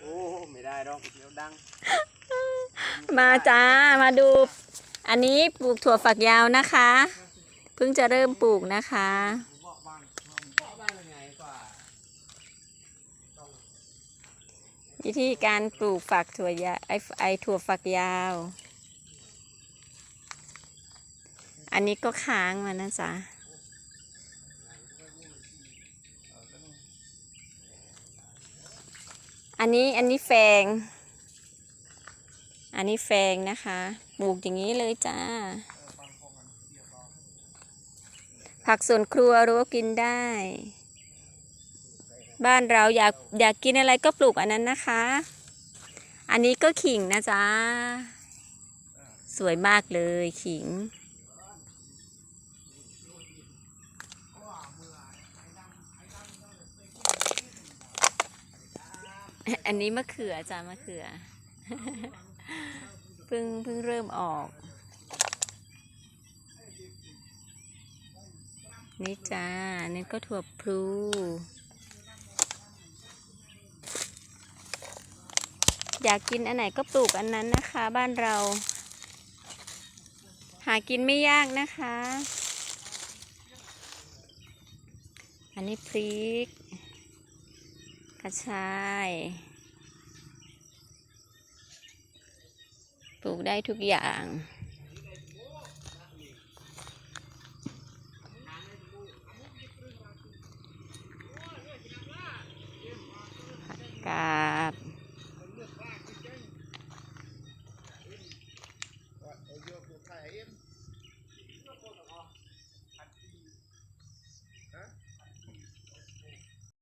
โอ้ไม่ได้ดอกเดี๋ยวดัง มาจ้ามาดู อันนี้ปลูกถั่วฝักยาวนะคะ เพิ่งจะเริ่มปลูกนะคะ วิธีการปลูกฝักถั่วยาไอไอถั่วฝักยาว อันนี้ก็ค้างมานะจ๊ะ อันนี้อันนี้แฟง อันนี้แฟงนะคะ ปลูกอย่างนี้เลยจ้า ผักสวนครัวรู้กินได้ บ้านเราอยากอยากกินอะไรก็ปลูกอันนั้นนะคะ อันนี้ก็ขิงนะจ๊ะ สวยมากเลยขิง อันนี้มะเขือจ้ะมะเขือเพิ่งเพิ่งเริ่มออก นี่จ้านี่ก็ถั่วพลูอยากกินอันไหนก็ปลูกอันนั้นนะคะ บ้านเรา หากินไม่ยากนะคะ อันนี้พริก ระชายปลูกได้ทุกอย่างกาด